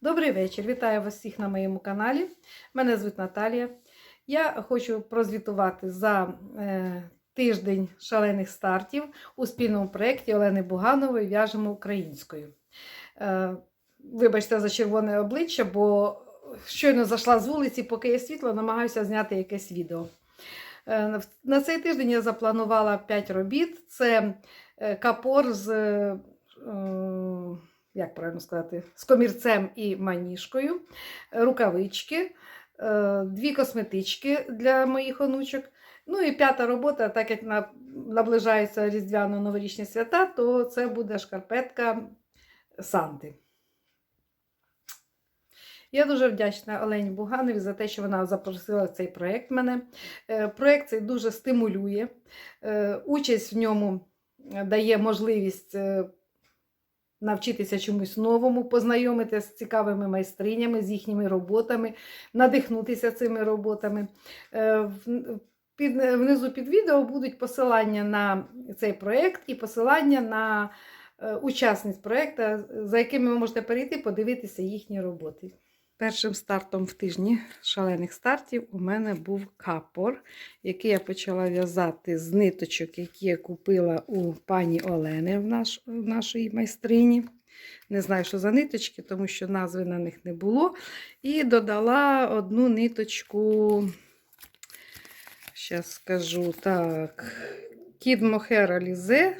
Добрий вечір. Вітаю вас всіх на моєму каналі. Мене звуть Наталія. Я хочу прозвітувати за е, тиждень шалених стартів у спільному проєкті Олени Буганової В'яжемо українською. Е, вибачте за червоне обличчя, бо щойно зайшла з вулиці, поки є світло, намагаюся зняти якесь відео. Е, на цей тиждень я запланувала 5 робіт. Це капор з. Як правильно сказати, з комірцем і маніжкою, рукавички, е, дві косметички для моїх онучок. Ну і п'ята робота, так як на- наближаються різдвяно-новорічні свята, то це буде шкарпетка Санти. Я дуже вдячна Олені Буганові за те, що вона запросила цей проєкт мене. Е, Проєкт цей дуже стимулює. Е, Участь в ньому дає можливість навчитися чомусь новому, познайомитися з цікавими майстринями, з їхніми роботами, надихнутися цими роботами. Е, Під, внизу під відео будуть посилання на цей проєкт і посилання на е, учасниць проєкту, за якими ви можете перейти, подивитися їхні роботи. Першим стартом в тижні шалених стартів у мене був капор, який я почала в'язати з ниточок, які я купила у пані Олени в, наш, в нашій майстрині. Не знаю, що за ниточки, тому що назви на них не було. І додала одну ниточку, зараз скажу так, Кід Мохера Лізе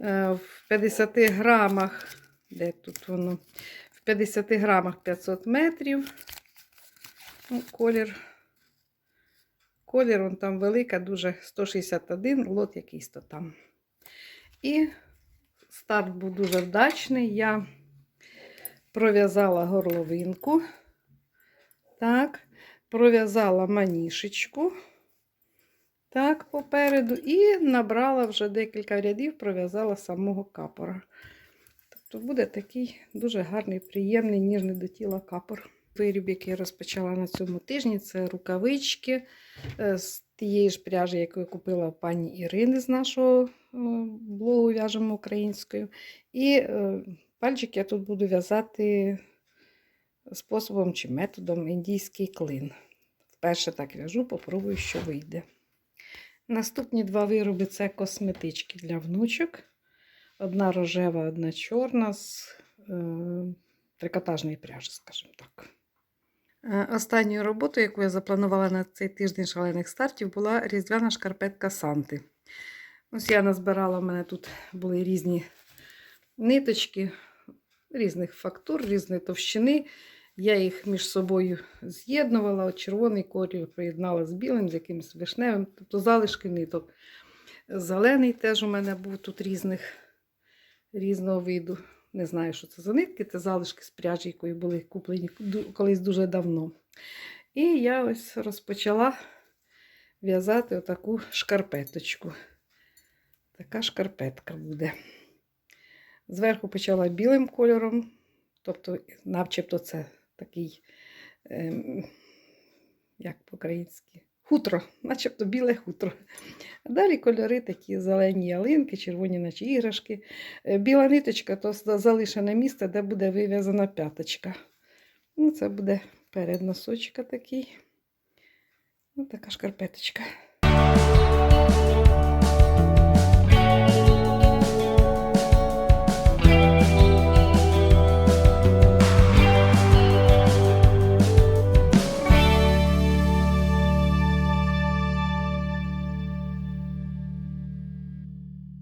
в 50 грамах. Де тут воно? В 50 грамах 500 метрів. Ну, колір. Колір он там велика, дуже 161, лот якийсь то там. І старт був дуже вдачний. Я пров'язала горловинку. Так, пров'язала манішечку. Так, попереду, і набрала вже декілька рядів, пров'язала самого капора. Тобто буде такий дуже гарний, приємний, ніжний до тіла капор. Виріб, який я розпочала на цьому тижні, це рукавички е, з тієї ж пряжі, яку я купила у пані Ірини з нашого е, блогу в'яжемо українською. І е, пальчик я тут буду в'язати способом чи методом індійський клин. Вперше так в'яжу, попробую, що вийде. Наступні два вироби це косметички для внучок. Одна рожева, одна чорна з е, трикотажної пряжі, скажімо так. Е, Останньою роботою, яку я запланувала на цей тиждень шалених стартів, була різдвяна шкарпетка Санти. Ось я назбирала, в мене тут були різні ниточки різних фактур, різної товщини. Я їх між собою з'єднувала, червоний колір приєднала з білим, з якимось вишневим, тобто залишки ниток. Зелений теж у мене був тут різних, різного виду. Не знаю, що це за нитки, це залишки з пряжі, якої були куплені колись дуже давно. І я ось розпочала в'язати отаку шкарпеточку. Така шкарпетка буде. Зверху почала білим кольором, тобто, начебто, це такий, ем, як по-українськи, хутро, начебто біле хутро. Далі кольори такі зелені ялинки, червоні, наче іграшки. Е, Біла ниточка то залишене місце, де буде вив'язана п'яточка. Ну, це буде перед носочка такий. Ось така шкарпеточка.